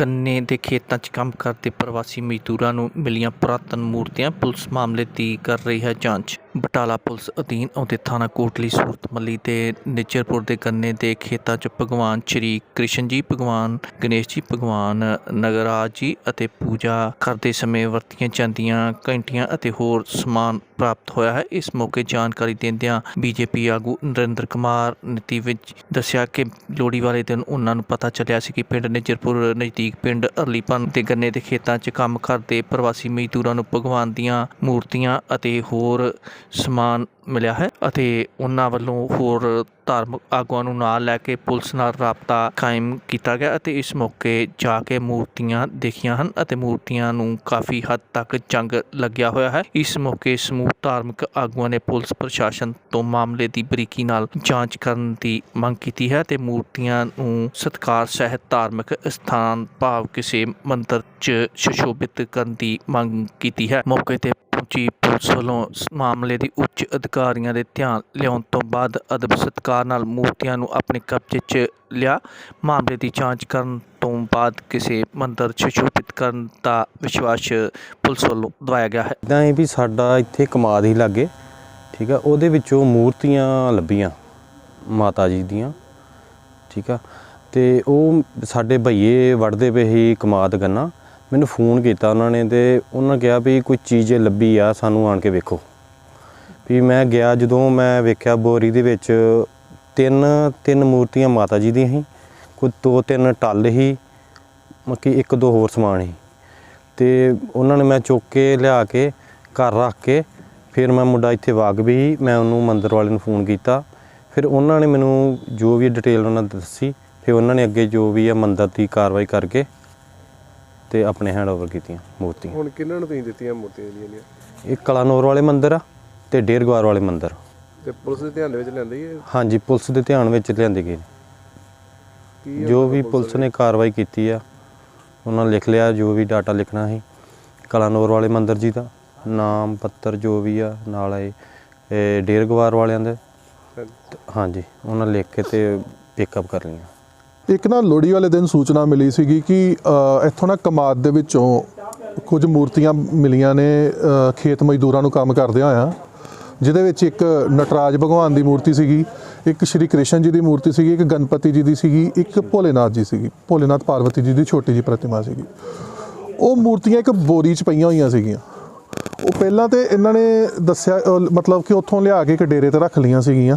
ਗੰਨੇ ਦੇ ਖੇਤਾਂ 'ਚ ਕੰਮ ਕਰਦੇ ਪ੍ਰਵਾਸੀ ਮਜ਼ਦੂਰਾਂ ਨੂੰ ਮਿਲੀਆਂ ਪੁਰਾਤਨ ਮੂਰਤੀਆਂ ਪੁਲਿਸ ਮਾਮਲੇ ਦੀ ਕਰ ਰਹੀ ਹੈ ਜਾਂਚ। ਬਟਾਲਾ ਪੁਲਿਸ ਅਧੀਨ ਆਉਂਦੇ ਥਾਣਾ ਕੋਟਲੀ ਸੂਰਤ ਮੱਲੀ ਤੇ ਨਿਜਰਪੁਰ ਦੇ ਗੰਨੇ ਦੇ ਖੇਤਾਂ 'ਚ ਭਗਵਾਨ ਸ਼੍ਰੀ ਕ੍ਰਿਸ਼ਨ ਜੀ ਭਗਵਾਨ ਗਣੇਸ਼ ਜੀ ਭਗਵਾਨ, ਨਗਰਾਜ ਜੀ ਅਤੇ ਪੂਜਾ ਕਰਦੇ ਸਮੇਂ ਵਰਤੀਆਂ ਜਾਂਦੀਆਂ ਘੰਟੀਆਂ ਅਤੇ ਹੋਰ ਸਮਾਨ ਪ੍ਰਾਪਤ ਹੋਇਆ ਹੈ। ਇਸ ਮੌਕੇ ਜਾਣਕਾਰੀ ਦਿੰਦਿਆਂ ਬੀਜੇਪੀ ਆਗੂ ਨਰਿੰਦਰ ਕੁਮਾਰ ਨੀਤੀ ਵਿੱਚ ਦੱਸਿਆ ਕਿ ਲੋਹੜੀ ਵਾਲੇ ਦਿਨ ਉਹਨਾਂ ਨੂੰ ਪਤਾ ਚੱਲਿਆ ਸੀ ਕਿ ਪਿੰਡ ਨਿਜਰਪੁਰ ਨਜ਼ਦੀਕ ਪਿੰਡ ਅਰਲੀਪਨ ਦੇ ਗੰਨੇ ਦੇ ਖੇਤਾਂ 'ਚ ਕੰਮ ਕਰਦੇ ਪ੍ਰਵਾਸੀ ਮਜ਼ਦੂਰਾਂ ਨੂੰ ਭਗਵਾਨ ਦੀਆਂ ਮੂਰਤੀਆਂ ਅਤੇ ਹੋਰ ਸਮਾਨ ਮਿਲਿਆ ਹੈ ਅਤੇ ਉਹਨਾਂ ਵੱਲੋਂ ਹੋਰ ਧਾਰਮਿਕ ਆਗੂਆਂ ਨੂੰ ਨਾਲ ਲੈ ਕੇ ਪੁਲਿਸ ਨਾਲ ਰਾਬਤਾ ਕਾਇਮ ਕੀਤਾ ਗਿਆ ਅਤੇ ਇਸ ਮੌਕੇ ਜਾ ਕੇ ਮੂਰਤੀਆਂ ਦੇਖੀਆਂ ਹਨ ਅਤੇ ਮੂਰਤੀਆਂ ਨੂੰ ਕਾਫੀ ਹੱਦ ਤੱਕ ਜੰਗ ਲੱਗਿਆ ਹੋਇਆ ਹੈ। ਇਸ ਮੌਕੇ ਸਮੂਹ ਧਾਰਮਿਕ ਆਗੂਆਂ ਨੇ ਪੁਲਿਸ ਪ੍ਰਸ਼ਾਸਨ ਤੋਂ ਮਾਮਲੇ ਦੀ ਬਰੀਕੀ ਨਾਲ ਜਾਂਚ ਕਰਨ ਦੀ ਮੰਗ ਕੀਤੀ ਹੈ ਤੇ ਮੂਰਤੀਆਂ ਨੂੰ ਸਤਕਾਰ ਸਹਿਤ ਧਾਰਮਿਕ ਸਥਾਨ ਭਾਵ ਕਿਸੇ ਮੰਦਰ 'ਚ ਸੁਸ਼ੋਭਿਤ ਕਰਨ ਦੀ ਮੰਗ ਕੀਤੀ ਹੈ। ਮੌਕੇ ਤੇ ਪਹੁੰਚੀ ਪੁਲਿਸ ਵੱਲੋਂ ਇਸ ਮਾਮਲੇ ਦੀ ਉੱਚ ਅਧਿਕਾਰੀਆਂ ਦੇ ਧਿਆਨ ਲਿਆਉਣ ਤੋਂ ਬਾਅਦ ਅਦਬ ਸਤਕਾਰ ਨਾਲ ਮੂਰਤੀਆਂ ਨੂੰ ਆਪਣੇ ਕਬਜ਼ੇ 'ਚ ਲਿਆ। ਮਾਮਲੇ ਦੀ ਜਾਂਚ ਕਰਨ ਤੋਂ ਬਾਅਦ ਕਿਸੇ ਮੰਦਰ 'ਚ ਸੁਸ਼ੋਭਿਤ ਕਰਨ ਦਾ ਵਿਸ਼ਵਾਸ ਪੁਲਿਸ ਵੱਲੋਂ ਦਵਾਇਆ ਗਿਆ ਹੈ। ਇਦਾਂ ਇਹ ਵੀ ਸਾਡਾ ਇੱਥੇ ਕਮਾਦ ਹੀ ਲੱਗੇ, ਠੀਕ ਆ? ਉਹਦੇ ਵਿੱਚੋਂ ਮੂਰਤੀਆਂ ਲੱਭੀਆਂ ਮਾਤਾ ਜੀ ਦੀਆਂ, ਠੀਕ ਆ? ਤੇ ਉਹ ਸਾਡੇ ਭਈਏ ਵੜਦੇ ਪਏ ਸੀ ਕਮਾਦ ਗੰਨਾ ਮੈਨੂੰ ਫੋਨ ਕੀਤਾ ਉਹਨਾਂ ਨੇ ਤੇ ਉਹਨਾਂ ਨੇ ਕਿਹਾ ਵੀ ਕੋਈ ਚੀਜ਼ ਲੱਭੀ ਆ, ਸਾਨੂੰ ਆਣ ਕੇ ਵੇਖੋ। ਵੀ ਮੈਂ ਗਿਆ ਜਦੋਂ ਮੈਂ ਵੇਖਿਆ ਬੋਰੀ ਦੇ ਵਿੱਚ ਤਿੰਨ ਤਿੰਨ ਮੂਰਤੀਆਂ ਮਾਤਾ ਜੀ ਦੀਆਂ ਸੀ, ਕੋਈ ਦੋ, ਤਿੰਨ ਟੱਲ ਸੀ ਮੱਕੀ ਇੱਕ ਦੋ ਹੋਰ ਸਮਾਨ ਸੀ। ਤੇ ਉਹਨਾਂ ਨੇ ਮੈਂ ਚੁੱਕ ਕੇ ਲਿਆ ਕੇ ਘਰ ਰੱਖ ਕੇ ਫਿਰ ਮੈਂ ਮੁੰਡਾ ਇੱਥੇ ਵਾਗ ਵੀ ਮੈਂ ਉਹਨੂੰ ਮੰਦਰ ਵਾਲੇ ਨੂੰ ਫੋਨ ਕੀਤਾ। ਫਿਰ ਉਹਨਾਂ ਨੇ ਮੈਨੂੰ ਜੋ ਵੀ ਡਿਟੇਲ ਉਹਨਾਂ ਦੱਸੀ, ਫਿਰ ਉਹਨਾਂ ਨੇ ਅੱਗੇ ਜੋ ਵੀ ਆ ਮੰਦਰ ਦੀ ਕਾਰਵਾਈ ਕਰਕੇ ਤੇ ਆਪਣੇ ਹੈਂਡ ਓਵਰ ਕੀਤੀਆਂ ਮੂਰਤੀਆਂ। ਹੁਣ ਕਿਹਨਾਂ ਨੂੰ ਤੁਸੀਂ ਦਿੱਤੀਆਂ ਮੂਰਤੀਆਂ ਜਿਹੜੀਆਂ ਨੇ? ਇਹ ਕਲਾਨੌਰ ਵਾਲੇ ਮੰਦਰ ਆ ਤੇ ਡੇਰਗਵਾਰ ਵਾਲੇ ਮੰਦਰ। ਤੇ ਪੁਲਿਸ ਦੇ ਧਿਆਨ ਦੇ ਵਿੱਚ ਲੈਂਦੀ ਹੈ ਹਾਂਜੀ ਪੁਲਿਸ ਦੇ ਧਿਆਨ ਵਿੱਚ ਲਿਆਂਦੇ ਗਏ ਕੀ ਜੋ ਵੀ ਪੁਲਿਸ ਨੇ ਕਾਰਵਾਈ ਕੀਤੀ ਆ ਉਹਨਾਂ ਨੇ ਲਿਖ ਲਿਆ ਜੋ ਵੀ ਡਾਟਾ ਲਿਖਣਾ ਸੀ। ਕਲਾਨੌਰ ਵਾਲੇ ਮੰਦਰ ਜੀ ਦਾ ਨਾਮ ਪੱਤਰ ਜੋ ਵੀ ਆ ਨਾਲ ਇਹ ਡੇਰਗਵਾਰ ਵਾਲਿਆਂ ਦੇ। ਹਾਂਜੀ। ਉਹਨਾਂ ਲਿਖ ਕੇ ਤੇ ਪਿਕਅਪ ਕਰ ਲਈਆਂ। ਇੱਕ ਨਾ ਲੋਹੜੀ ਵਾਲੇ ਦਿਨ ਸੂਚਨਾ ਮਿਲੀ ਸੀਗੀ ਕਿ ਇੱਥੋਂ ਨਾ ਕਮਾਦ ਦੇ ਵਿੱਚੋਂ ਕੁਝ ਮੂਰਤੀਆਂ ਮਿਲੀਆਂ ਨੇ ਖੇਤ ਮਜ਼ਦੂਰਾਂ ਨੂੰ ਕੰਮ ਕਰਦਿਆਂ ਆ ਜਿਹਦੇ ਵਿੱਚ ਇੱਕ ਨਟਰਾਜ ਭਗਵਾਨ ਦੀ ਮੂਰਤੀ ਸੀਗੀ ਇੱਕ ਸ਼੍ਰੀ ਕ੍ਰਿਸ਼ਨ ਜੀ ਦੀ ਮੂਰਤੀ ਸੀਗੀ ਇੱਕ ਗਣਪਤੀ ਜੀ ਦੀ ਸੀਗੀ ਇੱਕ ਭੋਲੇਨਾਥ ਜੀ ਸੀਗੀ ਭੋਲੇਨਾਥ ਪਾਰਵਤੀ ਜੀ ਦੀ ਛੋਟੀ ਜੀ ਪ੍ਰਤਿਮਾ ਸੀਗੀ। ਉਹ ਮੂਰਤੀਆਂ ਇੱਕ ਬੋਰੀ 'ਚ ਪਈਆਂ ਹੋਈਆਂ ਸੀਗੀਆਂ। ਉਹ ਪਹਿਲਾਂ ਤੇ ਇਹਨਾਂ ਨੇ ਦੱਸਿਆ ਮਤਲਬ ਕਿ ਉੱਥੋਂ ਲਿਆ ਕੇ ਇੱਕ ਡੇਰੇ ਤੇ ਰੱਖ ਲਈਆਂ ਸੀਗੀਆਂ।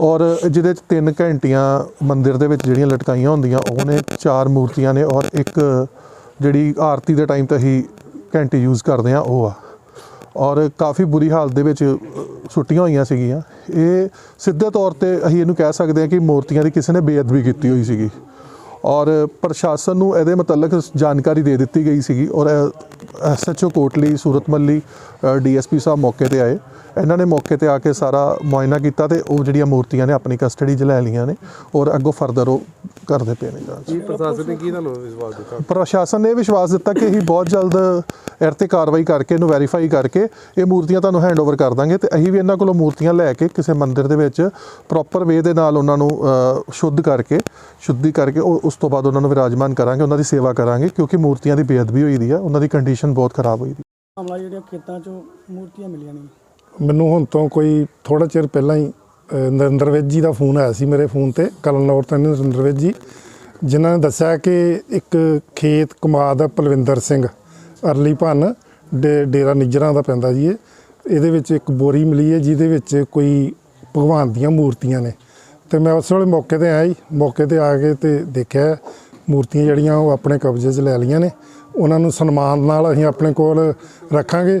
ਔਰ ਜਿਹਦੇ 'ਚ ਤਿੰਨ ਘੰਟੀਆਂ ਮੰਦਿਰ ਦੇ ਵਿੱਚ ਜਿਹੜੀਆਂ ਲਟਕਾਈਆਂ ਹੁੰਦੀਆਂ, ਉਹ ਨੇ ਚਾਰ ਮੂਰਤੀਆਂ ਨੇ ਔਰ ਇੱਕ ਜਿਹੜੀ ਆਰਤੀ ਦੇ ਟਾਈਮ ਤੇ ਹੀ ਘੰਟੀ ਯੂਜ਼ ਕਰਦੇ ਆ ਉਹ ਆ। ਔਰ ਕਾਫੀ ਬੁਰੀ ਹਾਲਤ ਦੇ ਵਿੱਚ ਸੁੱਟੀਆਂ ਹੋਈਆਂ ਸੀਗੀਆਂ। ਇਹ ਸਿੱਧੇ ਤੌਰ ਤੇ ਅਸੀਂ ਇਹਨੂੰ ਕਹਿ ਸਕਦੇ ਹਾਂ ਕਿ ਮੂਰਤੀਆਂ ਦੀ ਕਿਸੇ ਨੇ ਬੇਅਦਬੀ ਕੀਤੀ ਹੋਈ ਸੀਗੀ। ਔਰ ਪ੍ਰਸ਼ਾਸਨ ਨੂੰ ਇਹਦੇ ਮੁਤਲਕ ਜਾਣਕਾਰੀ ਦੇ ਦਿੱਤੀ ਗਈ ਸੀਗੀ ਔਰ ਐਸਐਚਓ ਕੋਟਲੀ ਸੂਰਤ ਮੱਲੀ ਡੀਐਸਪੀ ਸਾਹਿਬ ਮੌਕੇ ਤੇ ਆਏ। ਇਹਨਾਂ ਨੇ ਮੌਕੇ ਤੇ ਆ ਕੇ ਸਾਰਾ ਮੁਆਇਨਾ ਕੀਤਾ ਤੇ ਉਹ ਜਿਹੜੀਆਂ ਮੂਰਤੀਆਂ ਨੇ ਆਪਣੀ ਕਸਟਡੀ 'ਚ ਲੈ ਲਈਆਂ ਨੇ ਔਰ ਅੱਗੋਂ ਫਰਦਰ ਉਹ ਕਰਦੇ ਪਏ ਨੇ ਜਾਂਚ। ਕੀ ਪ੍ਰਸ਼ਾਸਨ ਨੇ ਕੀ ਤੁਹਾਨੂੰ ਵਿਸ਼ਵਾਸ ਦਿੱਤਾ? ਪ੍ਰਸ਼ਾਸਨ ਨੇ ਇਹ ਵਿਸ਼ਵਾਸ ਦਿੱਤਾ ਕਿ ਅਸੀਂ ਬਹੁਤ ਜਲਦ ਇਹ 'ਤੇ ਕਾਰਵਾਈ ਕਰਕੇ ਇਹਨੂੰ ਵੈਰੀਫਾਈ ਕਰਕੇ ਇਹ ਮੂਰਤੀਆਂ ਤੁਹਾਨੂੰ ਹੈਂਡਓਵਰ ਕਰ ਦਾਂਗੇ ਤੇ ਅਸੀਂ ਵੀ ਇਹਨਾਂ ਕੋਲੋਂ ਮੂਰਤੀਆਂ ਲੈ ਕੇ ਕਿਸੇ ਮੰਦਿਰ ਦੇ ਵਿੱਚ ਪ੍ਰੋਪਰ ਵੇ ਦੇ ਨਾਲ ਉਹਨਾਂ ਨੂੰ ਅ, ਸ਼ੁੱਧ ਕਰਕੇ ਸ਼ੁੱਧੀ ਕਰਕੇ ਉਹ ਉਸ ਤੋਂ ਬਾਅਦ ਉਹਨਾਂ ਨੂੰ ਵਿਰਾਜਮਾਨ ਕਰਾਂਗੇ ਉਹਨਾਂ ਦੀ ਸੇਵਾ ਕਰਾਂਗੇ ਕਿਉਂਕਿ ਮੂਰਤੀਆਂ ਦੀ ਬੇਅਦਬੀ ਹੋਈ ਦੀ ਆ ਉਹਨਾਂ ਦੀ ਕੰਡੀਸ਼ਨ ਬਹੁਤ ਖਰਾਬ ਹੋਈ ਦੀ। ਮਾਮਲਾ ਜਿਹੜੀਆਂ ਖੇਤਾਂ 'ਚੋਂ ਮੂਰਤੀਆਂ ਮਿਲੀਆਂ ਨੇ। ਮੈਨੂੰ ਹੁਣ ਤੋਂ ਕੋਈ ਥੋੜਾ ਚਿਰ ਪਹਿਲਾਂ ਹੀ ਨਰਿੰਦਰ ਵਿਜ ਜੀ ਦਾ ਫੋਨ ਆਇਆ ਸੀ ਮੇਰੇ ਫੋਨ ਤੇ ਕਲਨੌਰ ਤੋਂ ਨਰਿੰਦਰ ਵਿਜ ਜੀ, ਜਿਨ੍ਹਾਂ ਨੇ ਦੱਸਿਆ ਕਿ ਇੱਕ ਖੇਤ ਕਮਾਦ ਪਲਵਿੰਦਰ ਸਿੰਘ, ਅਰਲੀ ਭੰਨ, ਡੇ- ਡੇਰਾ ਨਿਜਰਾਂ ਦਾ ਪੈਂਦਾ ਜੀ ਇਹ। ਇਹਦੇ ਵਿੱਚ ਇੱਕ ਬੋਰੀ ਮਿਲੀ ਹੈ, ਜਿਹਦੇ ਵਿੱਚ ਕੋਈ ਭਗਵਾਨ ਦੀਆਂ ਮੂਰਤੀਆਂ ਨੇ। ਤੇ ਮੈਂ ਉਸ ਵੇਲੇ ਮੌਕੇ ਤੇ ਆਇਆ ਜੀ, ਮੌਕੇ ਤੇ ਆ ਕੇ ਤੇ ਦੇਖਿਆ, ਮੂਰਤੀਆਂ ਜਿਹੜੀਆਂ ਉਹ ਆਪਣੇ ਕਬਜ਼ੇ 'ਚ ਲੈ ਲਈਆਂ ਨੇ। ਉਹਨਾਂ ਨੂੰ ਸਨਮਾਨ ਨਾਲ ਅਸੀਂ ਆਪਣੇ ਕੋਲ ਰੱਖਾਂਗੇ।